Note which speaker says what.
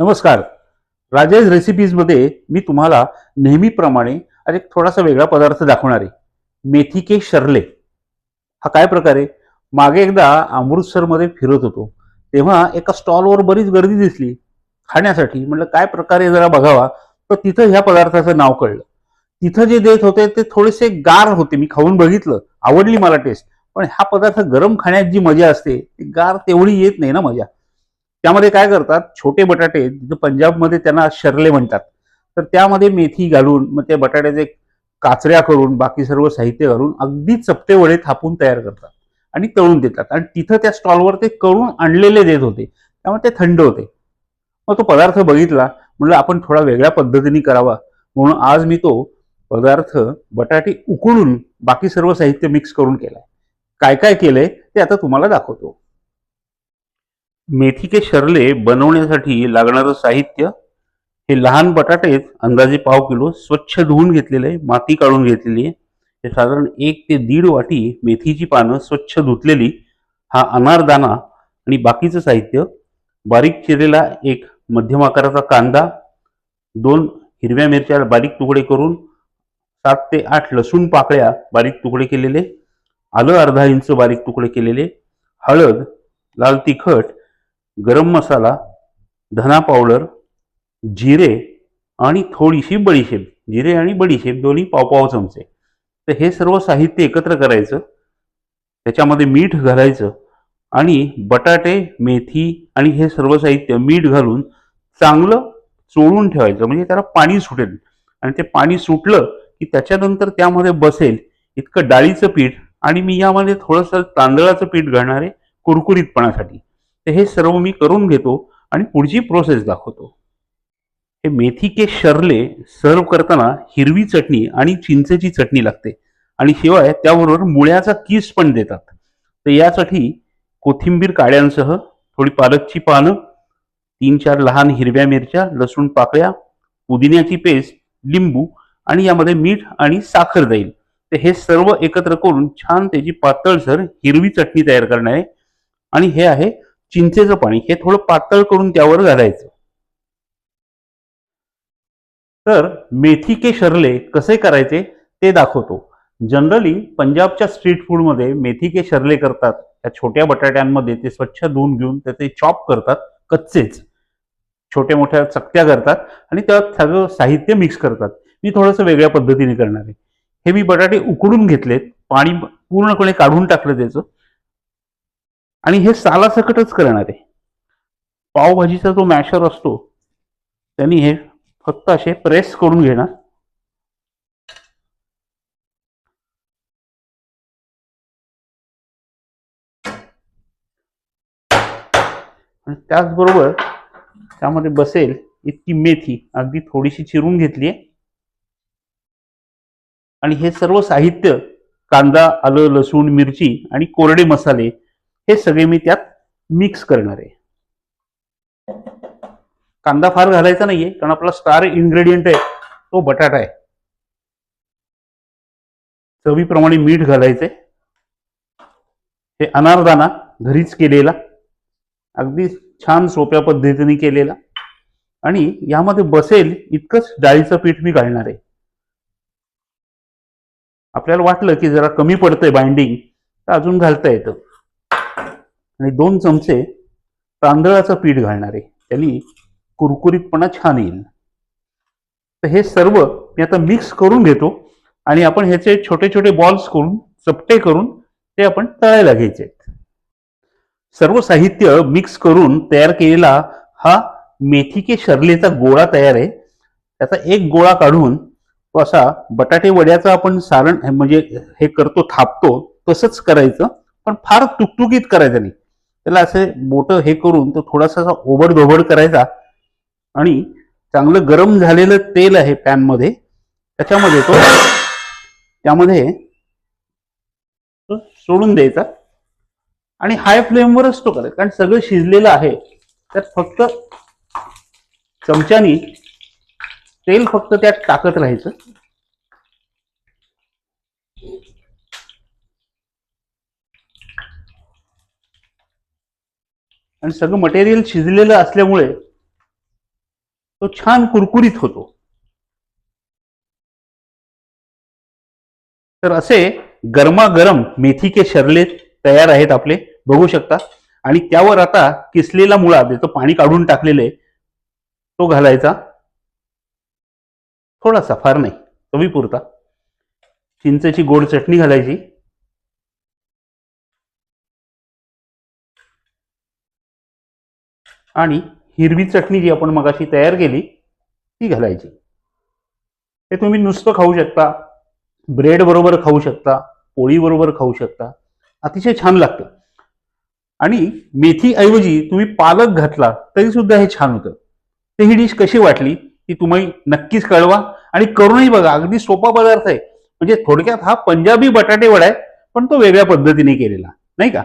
Speaker 1: नमस्कार. राजेश रेसिपीजमध्ये मी तुम्हाला नेहमीप्रमाणे आज एक थोडासा वेगळा पदार्थ दाखवणार आहे. मेथी के शर्ले. हा काय प्रकार आहे? मागे एकदा अमृतसरमध्ये फिरत होतो. तेव्हा एका स्टॉलवर बरीच गर्दी दिसली. खाण्यासाठी म्हटलं काय प्रकारे जरा बघावा. तर तिथं ह्या पदार्थाचं नाव कळलं. तिथं जे देत होते ते थोडेसे गार होते. मी खाऊन बघितलं. आवडली मला टेस्ट पण हा पदार्थ गरम खाण्यात जी मजा असते ती गार तेवढी येत नाही ना मजा. त्यामध्ये काय करतात छोटे बटाटे जिथं पंजाबमध्ये त्यांना शर्ले म्हणतात तर त्यामध्ये मेथी घालून मग ते बटाट्याचे काचऱ्या करून बाकी सर्व साहित्य घालून अगदी चपटे वडे थापून तयार करतात आणि तळून देतात. आणि तिथं त्या स्टॉलवर ते करून आणलेले देत होते. त्यामुळे ते थंड होते. मग तो पदार्थ बघितला म्हणलं आपण थोडा वेगळ्या पद्धतीने करावा. म्हणून आज मी तो पदार्थ बटाटे उकळून बाकी सर्व साहित्य मिक्स करून केलाय. काय काय केलंय ते आता तुम्हाला दाखवतो. मेथी के शर्ले बनवण्यासाठी लागणारं साहित्य हे लहान बटाटेच अंदाजे पाव किलो स्वच्छ धुवून घेतलेले आहे, माती काढून घेतलेली आहे. हे साधारण एक ते दीड वाटी मेथीची पानं स्वच्छ धुतलेली हा अनारदाना आणि बाकीचं साहित्य बारीक चिरलेला एक मध्यम आकाराचा कांदा दोन हिरव्या मिरच्या बारीक तुकडे करून सात ते आठ लसूण पाकळ्या बारीक तुकडे केलेले आलं अर्धा इंच बारीक तुकडे केलेले हळद लाल तिखट गरम मसाला धना पावडर जिरे आणि थोडीशी बडीशेप. जिरे आणि बडीशेप दोन्ही पावपाव चमचे. तर हे सर्व साहित्य एकत्र करायचं. त्याच्यामध्ये मीठ घालायचं आणि बटाटे मेथी आणि हे सर्व साहित्य मीठ घालून चांगलं चोळून ठेवायचं. म्हणजे त्याला पाणी सुटेल. आणि ते पाणी सुटलं की त्याच्यानंतर त्यामध्ये बसेल इतकं डाळीचं पीठ आणि मी यामध्ये थोडंसं तांदळाचं पीठ घालणार आहे कुरकुरीतपणासाठी. तर हे सर्व मी करून घेतो आणि पुढची प्रोसेस दाखवतो. हे मेथी के शर्ले सर्व करताना हिरवी चटणी आणि चिंचेची चटणी लागते. आणि शिवाय त्याबरोबर मुळ्याचा किस पण देतात. तर यासाठी कोथिंबीर काड्यांसह थोडी पालकची पानं तीन चार लहान हिरव्या मिरच्या लसूण पाकळ्या पुदिन्याची पेस्ट लिंबू आणि यामध्ये मीठ आणि साखर जाईल तर हे सर्व एकत्र करून छान त्याची पातळसर हिरवी चटणी तयार करणार आहे. आणि हे आहे चिंचेचं पाणी हे थोडं पातळ करून त्यावर घालायचं. तर मेथी के शर्ले कसे करायचे ते दाखवतो. जनरली पंजाबच्या स्ट्रीट फूडमध्ये मेथी के शर्ले करतात. त्या छोट्या बटाट्यांमध्ये ते स्वच्छ धुवून घेऊन त्याचे चॉप करतात कच्चेच. छोट्या मोठ्या चकत्या करतात आणि त्यात सगळं साहित्य मिक्स करतात. मी थोडंसं वेगळ्या पद्धतीने करणार आहे. हे मी बटाटे उकडून घेतलेत. पाणी पूर्णपणे काढून टाकलं त्याचं. आणि हे सालासकटच करणार आहे. पावभाजीचा जो मॅशर असतो त्यांनी हे फक्त असे प्रेस करून घेणार. आणि त्याचबरोबर त्यामध्ये बसेल इतकी मेथी अगदी थोडीशी चिरून घेतली आहे. आणि हे सर्व साहित्य कांदा आलं लसूण मिरची आणि कोरडे मसाले हे सगळे मी त्यात मिक्स करणार आहे. कांदा फार घालायचा नाहीये कारण आपला स्टार इन्ग्रेडियंट आहे तो बटाटा आहे. चवीप्रमाणे मीठ घालायचंय. हे अनारदाना घरीच केलेला अगदी छान सोप्या पद्धतीने केलेला. आणि यामध्ये बसेल इतकंच डाळीचं पीठ मी घालणार आहे. आपल्याला वाटलं की जरा कमी पडतंय बाइंडिंग तर अजून घालता येतं. आणि दोन चमचे तांदळाचं पीठ घालणार. आहे त्यांनी कुरकुरीतपणा छान येईल. तर हे सर्व मी आता मिक्स करून घेतो आणि आपण ह्याचे छोटे छोटे बॉल्स करून चपटे करून ते आपण तळायला घ्यायचे सर्व साहित्य मिक्स करून तयार केलेला हा मेथी के शर्लेचा गोळा तयार आहे. त्याचा एक गोळा काढून तो असा बटाटे वड्याचा आपण सारण म्हणजे हे करतो थापतो तसंच करायचं पण फार तुकतुकीत करायचं नाही. त्याला असे बोट हे करून तो थोडासा असा ओबडधोबड करायचा. आणि चांगलं गरम झालेलं तेल आहे पॅनमध्ये त्याच्यामध्ये तो त्यामध्ये तो सोडून द्यायचा. आणि हाय फ्लेमवरच तो करायचा. कारण सगळं शिजलेलं आहे. त्यात फक्त चमच्यानी तेल फक्त त्यात टाकत राहायचं. आणि सगळं मटेरियल शिजलेलं असल्यामुळे तो छान कुरकुरीत होतो. तर असे गरमागरम मेथी के शरले तयार आहेत आपले. बघू शकता. आणि त्यावर आता किसलेला मुळा त्याचं पाणी काढून टाकलेलं आहे तो घालायचा. थोडासा फार नाही चवीपुरता. चिंचेची गोड चटणी घालायची. आणि हिरवी चटणी जी आपण मगाशी तयार केली ती घालायची. हे तुम्ही नुसतं खाऊ शकता ब्रेड बरोबर खाऊ शकता पोळी बरोबर खाऊ शकता. अतिशय छान लागतं. आणि मेथी ऐवजी तुम्ही पालक घातला तरी सुद्धा हे छान होतं. ते ही डिश कशी वाटली ती तुम्ही नक्कीच कळवा. आणि करूनही बघा अगदी सोपा पदार्थ आहे. म्हणजे थोडक्यात हा पंजाबी बटाटे वडा आहे पण तो वेगळ्या पद्धतीने केलेला नाही का?